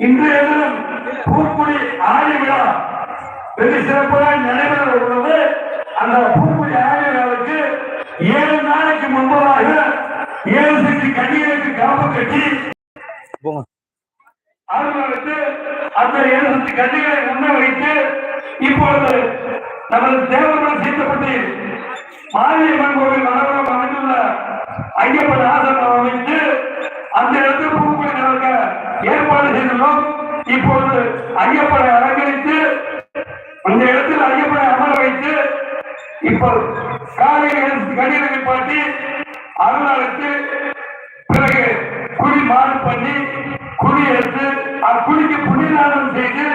இன்றைய தினம் பூக்குடி ஆடி விழா வெகு சிறப்பாக நடைபெற உள்ளது. அந்த பூக்குடி ஆடி விழாவுக்கு ஏழு நாளைக்கு முன்பதாக ஏழு சக்தி கண்ணீருக்கு காப்பு கட்டி அவர்களுக்கு அந்த ஏழு சக்தி கண்ணிகளை முன்ன வைத்து இப்பொழுது நமது தேவபுரம் சீத்தப்பட்டி மாரியம்மன் கோவில் மனோரம் அமைந்துள்ள ஐயப்பன் ஆசிரமம் அமைத்து அந்த இடத்தில் பூக்குடி நடக்க ஏற்பாடு செய்துள்ளோம் இப்பொழுது ஐயப்பனை அலங்கரித்து அந்த இடத்தில் ஐயப்பனை அமர வைத்து இப்போ காலையில் கண்ணீரை நிப்பாட்டி அருளாளுக்கு பிறகு குழி மாறு பண்ணி குழி எடுத்து அக்குழிக்கு புண்ணியதானம் செய்து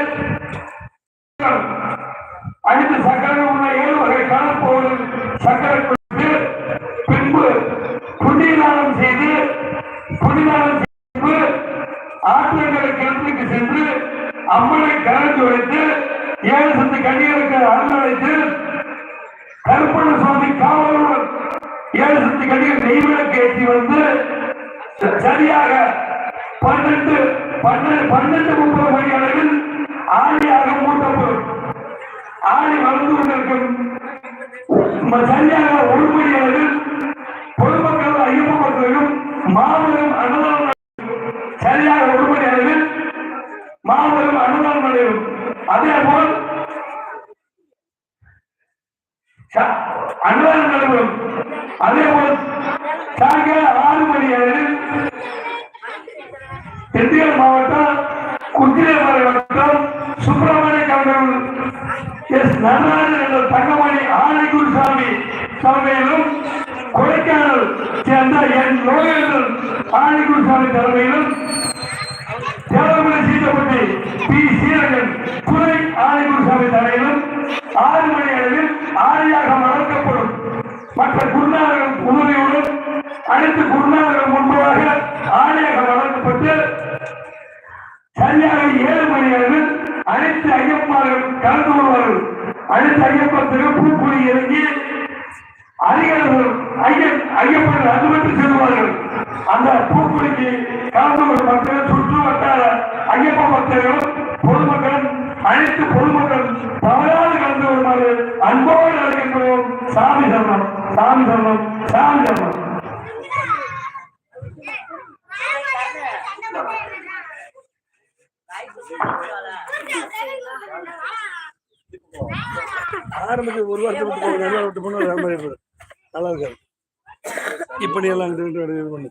அனைத்து சக்கரை உள்ள ஏழு வகை காணப்போவது சக்கரை பின்பு புண்ணியதானம் செய்து புண்ணியதானம் அம்மனை கலந்து வைத்து ஏழு சத்து கண்ணீருக்கு அனுமதித்து கருப்பண சுவாமி காவலுடன் ஏழு சத்து கண்ணீர் நெய்விளக்கு ஏற்றி வந்து சரியாக பன்னெண்டு பன்னெண்டு பன்னெண்டு முப்பது மணி அளவில் ஆணியாக மூட்டப்படும் ஆணி வளர்ந்து கொண்டிருக்கும். சரியாக ஒரு மணி அளவில் மாபெரும் அனுமான் நடைபெறும் அதே போல் ச- அன்னதானம் அதே போல் சாயங்காலம் ஆறு மணி அளவில் திண்டுக்கல் மாவட்டம் குத்திரைமலை மாவட்டம் சுப்பிரமணிய கவுண்டர் எஸ். நடராஜன் என்ற தங்கமணி ஆணைக்குள் சாமி தலைமையிலும் கொடைக்கானல் சேர்ந்த என் லோகேந்திரன் ஆணைக்குள் சாமி தலைமையிலும் பி. சீரகன் துணை ஆணைக்குள் ஆறு மணி அளவில் ஆணையாக வளர்க்கப்படும் மற்ற குருநாதர்கள் உதவியுடன் அனைத்து குருநாதர்கள் முன்பாக ஆணையாக வளர்க்கப்பட்டு சரியாக ஏழு மணி அளவில் அனைத்து ஐயப்பாளர்கள் கலந்து கொள்வார்கள். அனைத்து ஐயப்பத்திற்கு பூக்குழி இறங்கி அதிகாரிகள் ஐயன் ஐயப்பன் மட்டும் செல்வார்கள். அந்த பூக்குழிக்கு கலந்து கொள்ளும் மக்கள் சுற்று வட்டார சாமி சரணம் சாமி சரணம் சாமி சரணம் ஆரம்பிச்சு ஒரு வாரத்தை விட்டு போகுது நல்லா விட்டு போனா வேற மாதிரி நல்லா இருக்காது. இப்படி எல்லாம் இது இது இது பண்ணு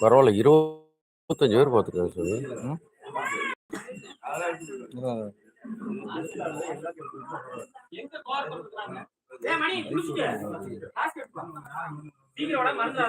பரவாயில்ல இருபத்தஞ்சு பேர் பார்த்துருக்காங்க சார் மருந்து